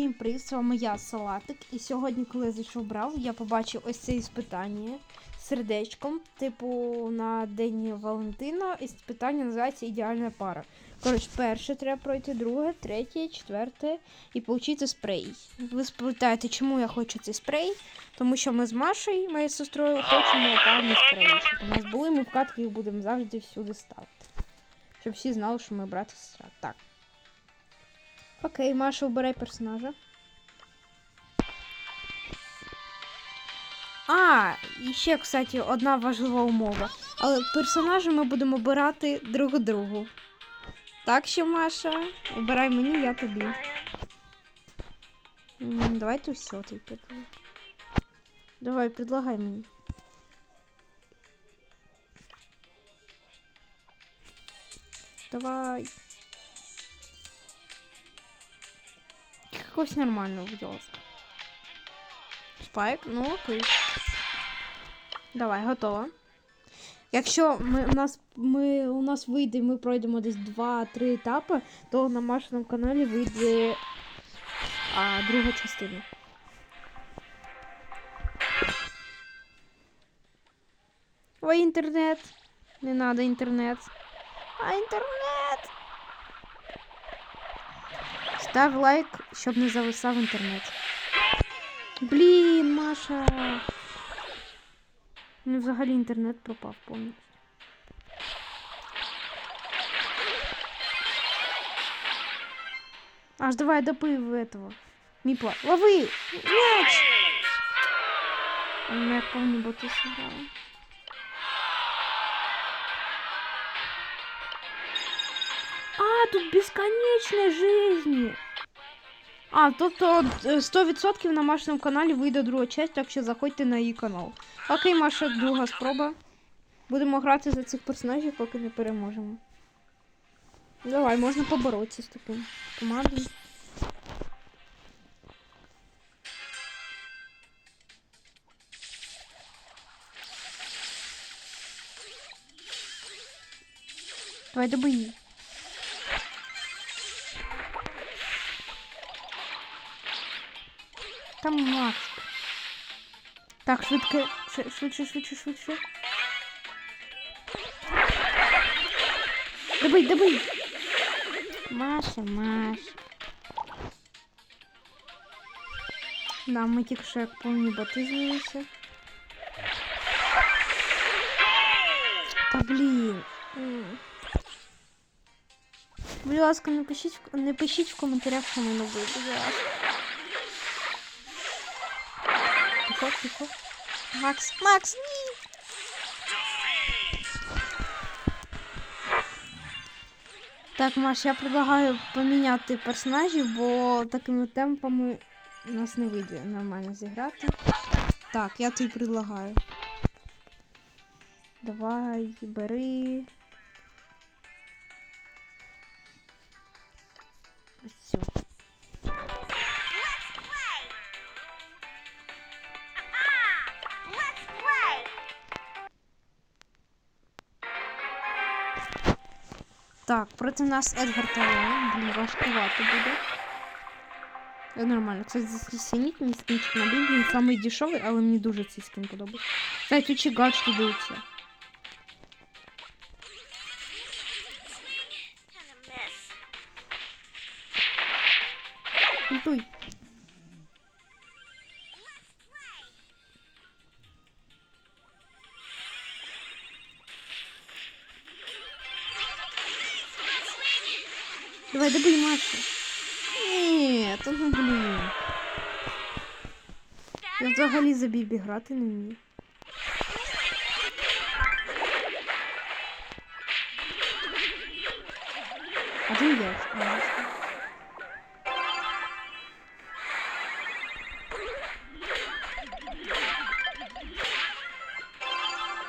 Всім привіт, з вами я, Салатик. І сьогодні, коли я зайшов брав, я побачив ось це іспитання сердечком, типу на День Валентина. І питання називається ідеальна пара. Коротше, перше треба пройти, друге, третє, четверте і отримати спрей. Ви спитаєте, чому я хочу цей спрей? Тому що ми з Машею, моєю сестрою, хочемо парний спрей. Щоб у нас були, ми в катки їх будемо завжди всюди ставити. Щоб всі знали, що ми брат і сестра. Так. Окей, Маша, обирай персонажа. А, ще, кстати, одна важлива умова. Але персонажа ми будемо обирати друг другу. Так що, Маша, обирай мені, я тобі. Давайте все ти предлагай. Давай, предлагай мені. Давай. Якось нормально, будь ласка. Спайк, ну окей. Давай, готово. Якщо ми, у, нас, ми, у нас вийде, ми пройдемо десь 2-3 етапи, то на нашому каналі вийде а, друга частина. Ой, інтернет. Не надо інтернет. А інтернет. Став лайк, щоб не зависав інтернет. Блін, Маша. Ну, взагалі інтернет пропав повністю. Аж давай допив этого. Міпла. Лови! Мяч! У мене повні боти сідали. А, тут бесконечная жизни. А, тобто е, 100% на Машиному каналі вийде друга часть, так що заходьте на її канал. Окей, Маша, друга спроба. Будемо грати за цих персонажів, поки не переможемо. Давай, можна поборотися з таким командою. Давай добий. Там Макс. Так, швидко. Ш- Швидше, швидше, швидше. Добий, добий. Маша, Маша. Да, ми тільки що як повні боти з'явилися. Та блін. М. Будь ласка, не пишіть, в- не пишіть в коментарях, що ми не буде, будь ласка. Тихо, тихо. Макс, Макс, ні. Так, Маш, я предлагаю поміняти персонажів, бо такими темпами нас не вийде нормально зіграти. Так, я тобі предлагаю. Давай, бери. Так, проти нас Едгар Талан. Блін, важкувато буде. Нормально. Кстати, синіть мені скінчик на Біблі. Він самий дешевий, але мені дуже цей скін подобається. Кстати, учи гаджети дивіться. Ультуй. Давай, добий Машу. Ні, то ну блін. Я взагалі за Бібі грати не вмію. Один я. конечно.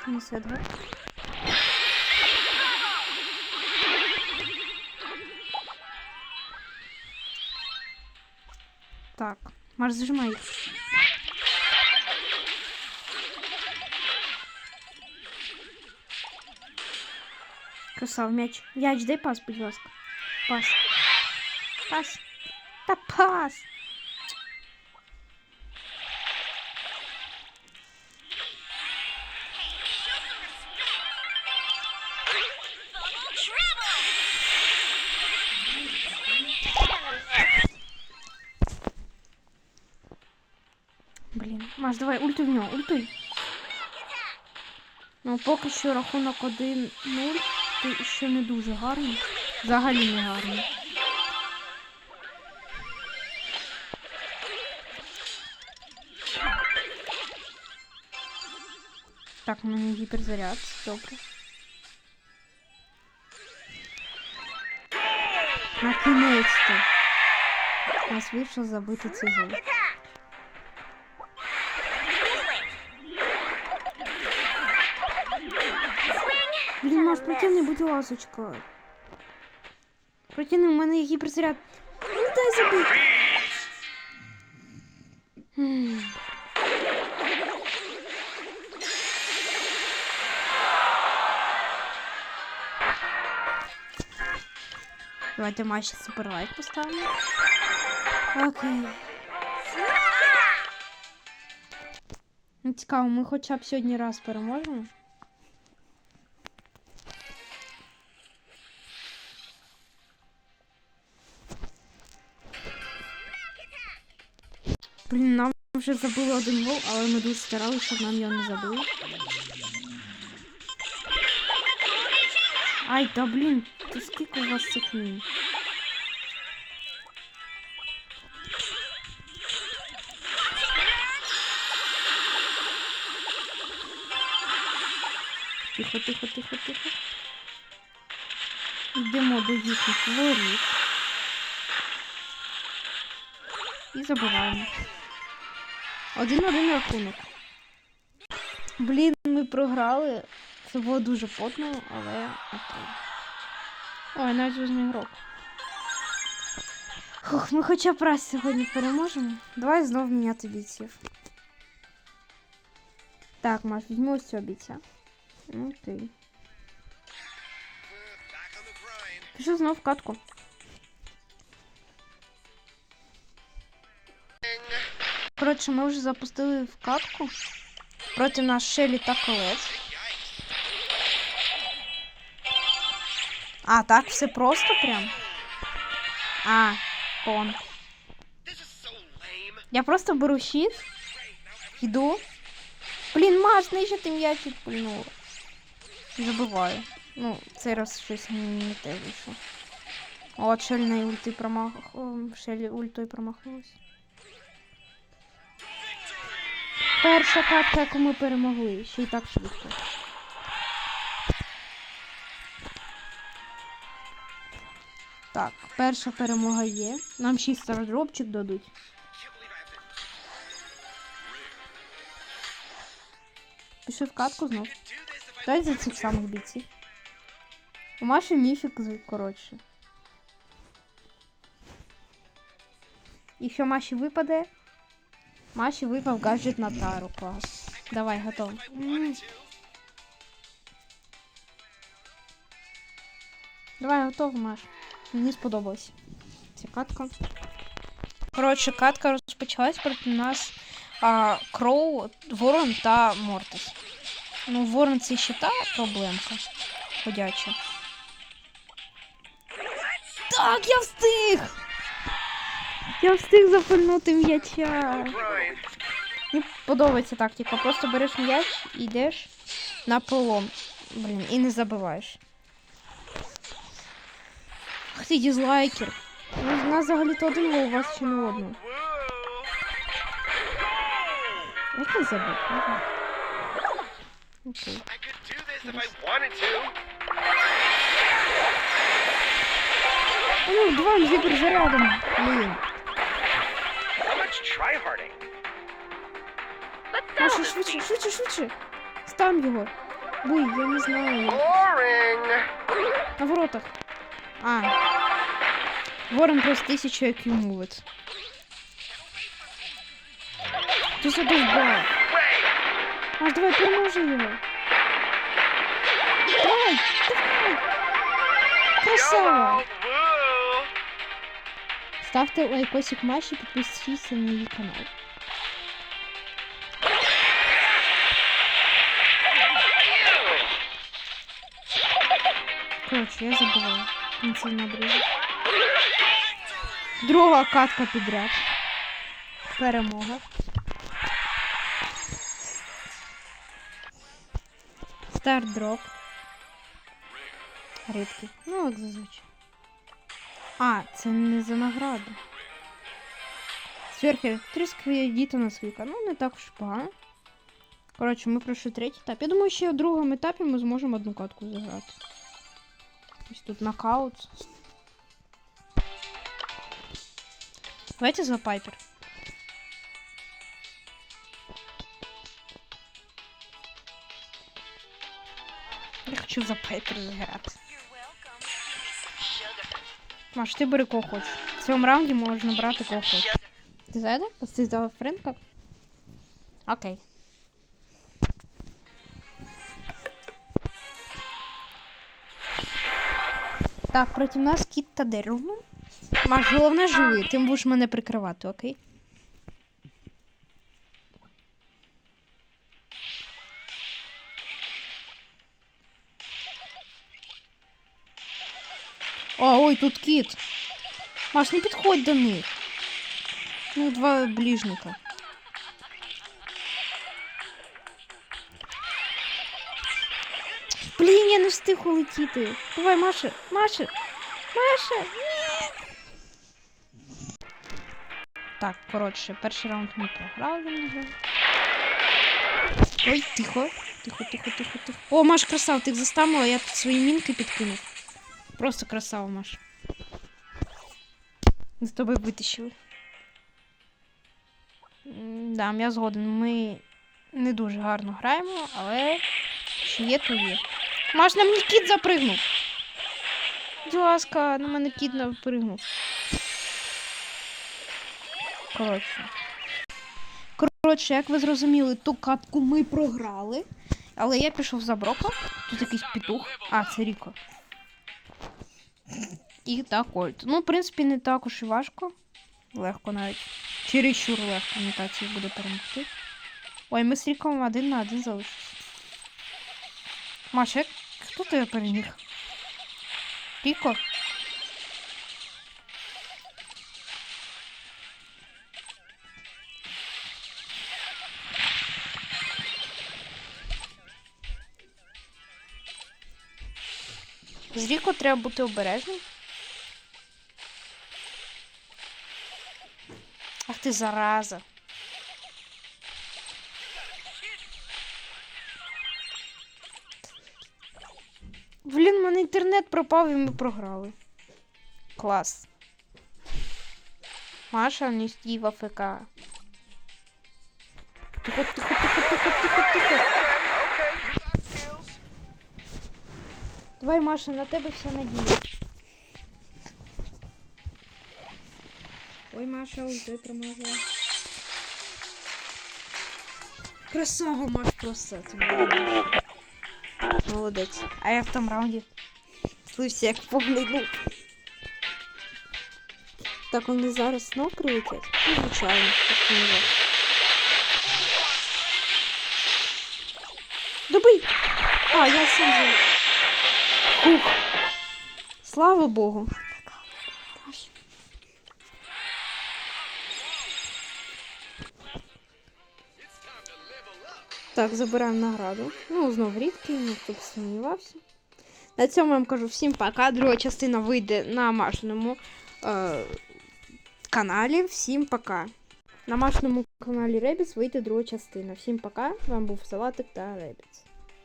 Не Седгар. Так, Маш, зажимай. Красав м'яч. М'яч, дай пас, будь ласка. Пас. Пас. Та пас. Маш, давай, ультуй в нього, ультуй. Ну, поки що рахунок 1-0. Ти ще не дуже гарний. Взагалі не гарний. Так, у мене гіперзаряд. Добре. Наконець-то. У нас вийшло забити цей гол. Блін, Маш, протягни, будь ласочка. Протягни, у мене є гіперзаряд. Ну дай забити. Давайте Маші суперлайк поставимо. Окей. Ну, Цікаво, ми хоча б сьогодні раз переможемо. Блін, нам вже забили один гол, але ми дуже старалися, щоб нам його не забили. Ай, та блін, то скільки у вас цих мін? Тихо, тихо, тихо, тихо. Йдемо до їхніх воріт. І забуваємо. Один-один рахунок. Блін, ми програли. Це було дуже потно, але. Ой, навіть зв'язний ігрок. Хух, ми хоча б раз сьогодні переможемо. Давай знов міняти бійців. Так, Маш, візьми ось цього бійця. Ну, on. Пішов знов в катку. Коротше, ми вже запустили в катку. Проти нас Шелі та Колець. А, так все просто прям. А, пон. Я просто беру щит, йду. Блін, Маш, навіщо ти м'ячик пульнула? Забиваю. Ну, цей раз щось не, не те вийшло. От Шелі на ульти промах... о, Шелі ультою промахнулась. Перша катка, яку ми перемогли. Ще й так швидко. Так, перша перемога є. Нам ще й стардропчик дадуть. Пішли в катку знов. Дай за цих самих бійців. У Маші міфік коротше. Якщо Маші випаде, Маші випав гаджет на тару. Клас. Давай, готово. М. Давай, готово, Маш. Мені сподобалось. Ця катка. Коротше, катка розпочалась проти нас а, Кроу, Ворон та Мортис. Ну, Ворон це ще та проблемка ходяча. Так, я встиг! Я встиг запальнути м'яча. Мені подобається тактика. Просто береш м'яч і йдеш на пролом. Блін, і не забиваєш. Ах ти дізлайкер. Ну, У нас взагалі-то один гол, у вас ще не одного. Як не забив? Окей. Ну, два гіперзарядом. Блін. Маша, швидше, швидше, швидше. Стам його. Бий, я не знаю. Boring. На воротах. А. Ворон плюс 1000 IQ мувить. Ти задовбав. Way. Аж давай переможи його. Давай, давай. Красава. Ставте лайкосик Маші, підпишіться на її канал. Коротше, я забувала. Кінцевна друзі. Друга катка підряд. Перемога. Старт дроп. Рідкий. Ну, як зазвичай. А, це не за награду. Сверхи, діти на свіка. Ну, не так уж погано. Коротше, ми пройшли третій етап. Я думаю, ще в другому етапі ми зможемо одну катку заграти. Ось тут нокаут. Давайте за Пайпер. Я хочу за Пайпер заграти. Маш, ти бери кого хочеш. В цьому раунді можна брати кого хочеш. Ти зайде? Ти здав Френка? Окей. Так, проти нас кіт та дерево. Маш, головне живи, ти будеш мене прикривати, окей? О, ой, тут кіт. Маш, не підходь до них. Ну, два ближника. Блін, я не встиг улетіти. Давай, Маша, Маша, Маша. Так, коротше, перший раунд ми програли. Ой, тихо. Тихо, тихо, тихо, тихо. О, Маш, красава, ти їх заставила, я тут свої мінки підкинув. Просто красава, Маш. З тобою витащили. Да, я згоден. Ми не дуже гарно граємо, але що є, то є. Маш, на мені кіт запригнув. Будь ласка, на мене кіт запригнув. Коротше. Коротше, як ви зрозуміли, ту катку ми програли. Але я пішов за Брока. Тут якийсь петух. А, це Ріко. І так Кольт. Ну, в принципі, не так уж і важко. Легко навіть. Чересчур легко імітації буде перемогти. Ой, ми з Ріком один на один залишилися. Маша, як- хто тебе переміг? Ріко? З Ріко треба бути обережним. Ти зараза. Блін, у мене інтернет пропав і ми програли. Клас. Маша не стій в АФК. Тихо, тихо, тихо, тихо, тихо, тихо. Давай, Маша, на тебе вся надія. Ой, Маша, ульти промазала. Красава, Маш, просто. Молодець. А я в тому раунді. Слышся, як повний. Так, вони зараз знов прилетять? Ну, звичайно, так не важко. Добий! А, я сам. Ух. Слава Богу. Так, забираємо награду. Ну, знов рідкий, ніхто б сумнівався. На цьому я вам кажу всім пока. Друга частина вийде на машиному е, каналі. Всім пока. На машиному каналі Ребіс вийде друга частина. Всім пока. З вами був Салатик та Ребіс.